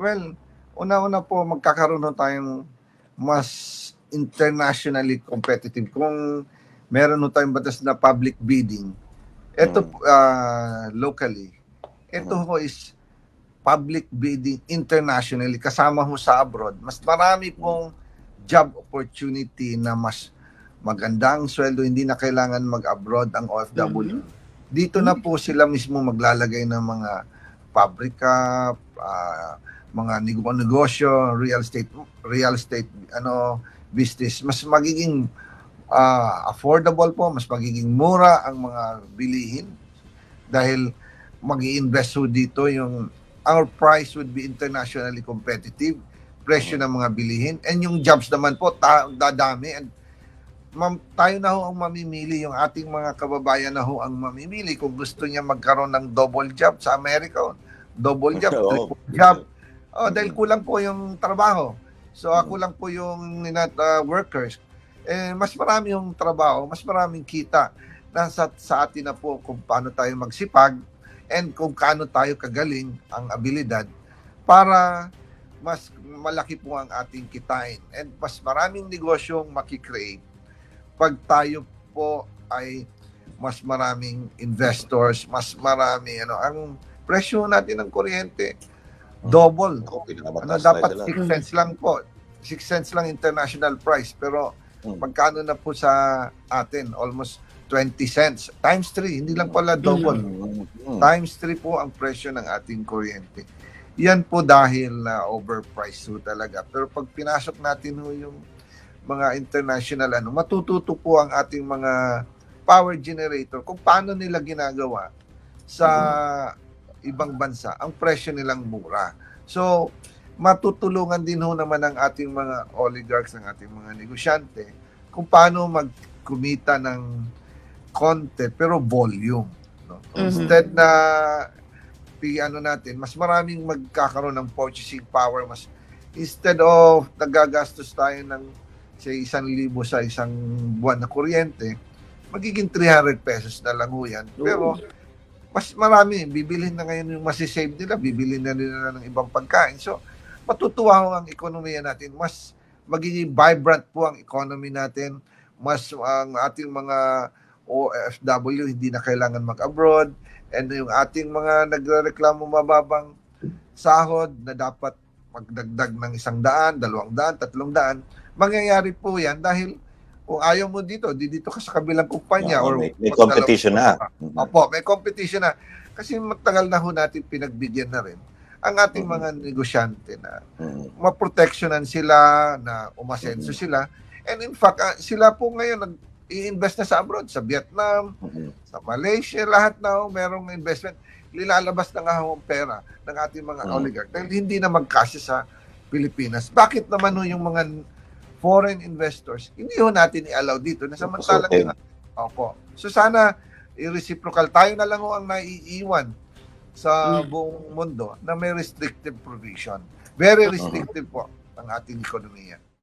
Well, una-una po magkakaroon na tayong mas internationally competitive. Kung meron na tayong batas na public bidding, ito Mm. ah, locally, ito Mm. ho is public bidding internationally kasama ho sa abroad. Mas marami pong job opportunity na mas magandang sweldo, hindi na kailangan mag-abroad ang OFW. Dito na po sila mismo maglalagay ng mga pabrika, ah, mga nego- negosyo, real estate, real estate ano business. Mas magiging ah, affordable po, mas magiging mura ang mga bilihin. Dahil mag invest ho dito yung our price would be internationally competitive presyo ng mga bilihin. And yung jobs naman po ta- dadami. And ma'am, tayo na ho ang mamimili. Yung ating mga kababayan na ho ang mamimili. Kung gusto niya magkaroon ng double job sa Amerika double job, triple job oh dahil kulang po yung trabaho. So ako lang po yung ninat uh, workers. Eh mas marami yung trabaho mas maraming kita nasa sa atin na po kung paano tayo magsipag and kung kaano tayo kagaling ang abilidad para mas malaki po ang ating kitain. And mas maraming negosyong makikreate pag tayo po ay mas maraming investors, mas marami ano ang presyo natin ng kuryente double. Ako, Ano dapat na 6 sila. cents lang po. 6 cents lang international price pero Mm. magkano na po sa atin? Almost 20 cents. Times 3, hindi lang pala double Mm, mm. times 3 po ang presyo ng ating kuryente. Yan po dahil na overpriced po talaga. Pero pag pinasok natin ho yung mga international ano, matututo po ang ating mga power generator kung paano nila ginagawa sa ibang bansa ang presyo nilang mura. So, matutulungan din ho naman ang ating mga oligarchs, ng ating mga negosyante kung paano magkumita ng konti pero volume. No? Mhm. Instead na ano natin, mas maraming magkakaroon ng purchasing power, mas instead of nagagastos tayo ng say isang libo sa isang buwan na kuryente, magiging 300 pesos na lang ho yan. Pero mas marami, bibilhin na ngayon yung masisave nila, bibilhin na nila ng ibang pagkain. So, matutuwa ho ang ekonomiya natin. Mas magiging vibrant po ang economy natin. Mas ang ating mga OFW hindi na kailangan mag-abroad. And yung ating mga nagreklamo mababang sahod na dapat magdagdag ng isang daan, dalawang daan, tatlong daan, mangyayari po yan dahil kung ayaw mo dito, di dito ka sa kabilang kumpanya. Oo, or may, may competition na. Opo, may competition na. Kasi matagal na ho natin pinagbigyan na rin ang ating Mhm. mga negosyante na Mm. maproteksyonan sila, na umasenso Mhm. sila. And in fact, ah, sila po ngayon nag-i-invest na sa abroad, sa Vietnam, Mm. sa Malaysia, lahat na ho, merong investment. Lilalabas na nga ho ang pera ng ating mga Mhm. oligarch dahil hindi na magkasya sa Pilipinas. Bakit naman ho yung mga foreign investors, hindi ho natin i-allow dito na samantalang Okay. Opo. So sana i-reciprocal tayo na lang ho ang naiiwan sa Mm. buong mundo na may restrictive provision. Very restrictive po ang ating ekonomiya.